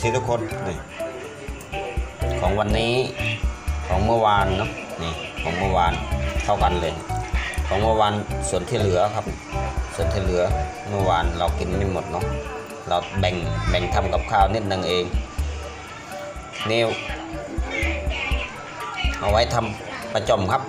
ซีทุกคนนี่ของวันนี้ของเมื่อวานเนาะนี่ของเมื่อวานเท่ากันเลย ของเมื่อวานส่วนที่เหลือครับ ส่วนที่เหลือเมื่อวานเรากินไม่หมดเนาะเราแบ่งแบ่งทำกับข้าวนิดนึงเองนี่เอาไว้ทำประจมครับ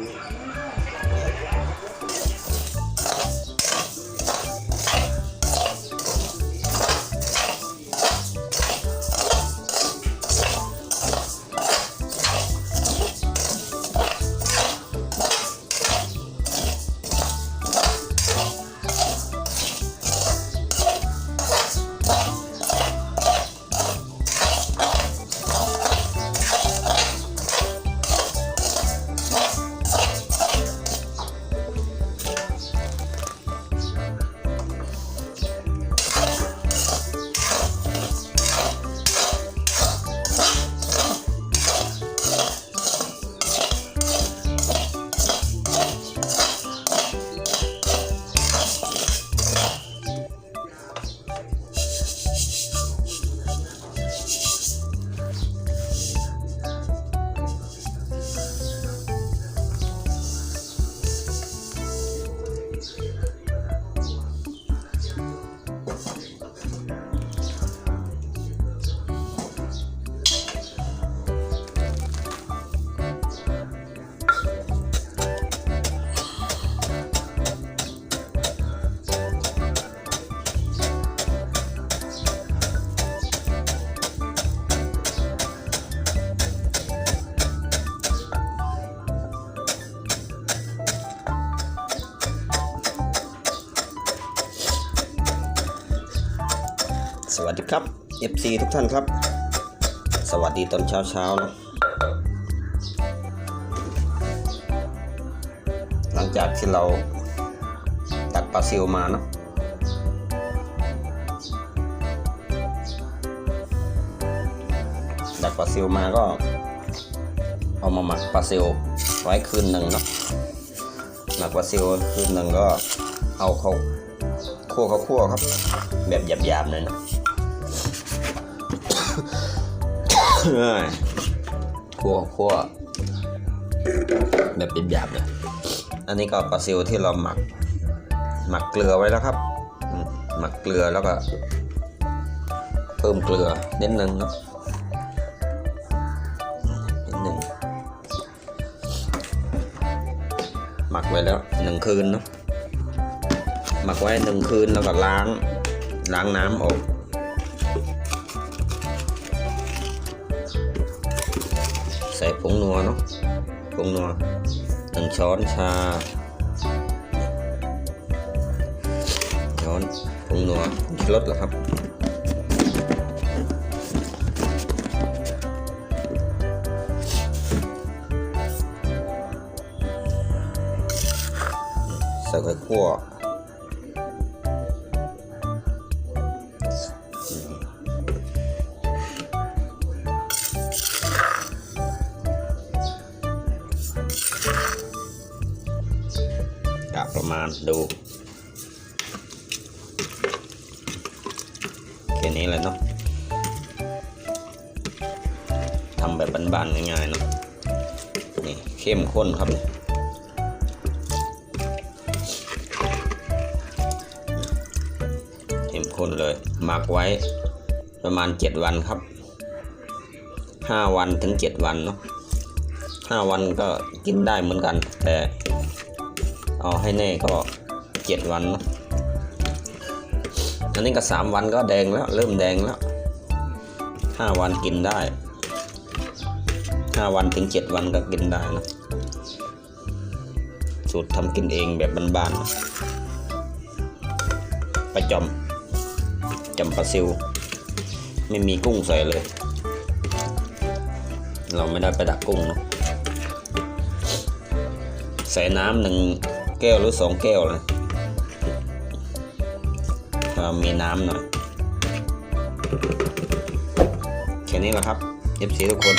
สวัสดีครับ FC ทุกท่านครับ สวัสดีตอนเช้าเช้านะ หลังจากที่เราตักปลาซิวมาเนาะตักปลาซิวมาก็ เอามาหมักปลาซิวไว้คืนหนึ่งเนาะหมักปลาซิวคืนหนึ่งก็เอาเขาคั่วเขาคั่วครับ แบบหยาบๆเลยนะ คั่วคั่วแบบหยาบๆเลยอันนี้ก็ปลาซิวที่เราหมัก หมักเกลือไว้แล้วครับ หมักเกลือแล้วก็ เพิ่มเกลือนิดนึงเนาะนิดนึงหมักไว้แล้วหนึ่งคืนเนาะหมักไว้หนึ่งคืนแล้วก็ล้าง ล้างน้ำออก ใส่ผงนัวเนาะผงนัวหนึ่งช้อนชา ช้อนผงนัวชูรสเหรอครับใส่ไข่คั่ว กะประมาณดูแค่นี้แหละเนาะทำแบบบานๆง่ายๆเนาะนี่เข้มข้นครับเข้มข้นเลยหมักไว้ประมาณ 7 วันครับ 5 วันถึง 7 วันเนาะ 5 วันก็กินได้เหมือนกัน แต่เอาให้แน่ก็ 7 วันนะอันนี้ก็สามวันก็แดงแล้ว เริ่มแดงแล้วห้าวันกินได้ห้าวันถึงเจ็ดวันก็กินได้นะสูตรทำกินเองแบบบ้านๆนะปลาจอมจำปลาซิว ไม่มีกุ้งใส่เลย เราไม่ได้ไปดักกุ้งนะ ใส่น้ำหนึ่งแก้วหรือสองแก้วนะถ้ามีน้ำหน่อยแค่นี้แหละครับเอฟซีทุกคน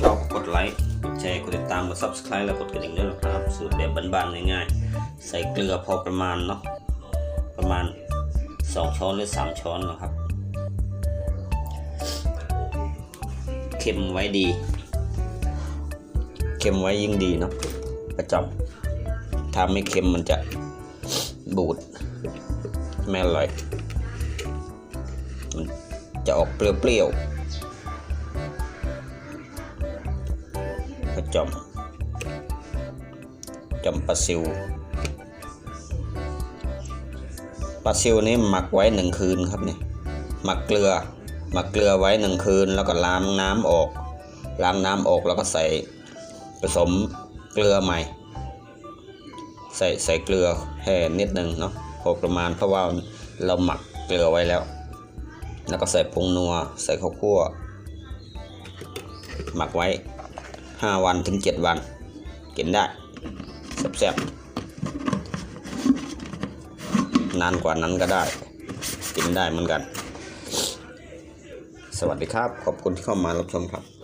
ชอบกดไลค์แชร์กดติดตามกด subscribe และกดกระดิ่งด้วยนะครับ สูตรแบบบ้านๆง่ายๆ ใส่เกลือพอประมาณเนาะประมาณ 2 ช้อนหรือ 3 ช้อนนะครับ เค็มไว้ดี ค็มไว้ยิ่งดีเนาะประจอมถ้าไม่เค็มมันจะบูดไม่อร่อยมันจะออกเปรี้ยวๆประจอมจอมปลาซิวปลาซิวนี่หมักไว้หนึ่งคืนครับเนี่ยหมักเกลือหมักเกลือไว้หนึ่งคืน แล้วก็ล้างน้ำออกล้างน้ำออกแล้วก็ใส่ ผสมเกลือใหม่ ใส่ใส่เกลือแค่นิดหนึ่งเนาะพอประมาณเพราะว่าเราหมักเกลือไว้แล้ว แล้วก็ใส่ผงนัว ใส่ข้าวคั่ว หมักไว้ 5 วันถึง 7 วัน กินได้แซ่บๆนานกว่านั้นก็ได้ กินได้เหมือนกัน สวัสดีครับ ขอบคุณที่เข้ามารับชมครับ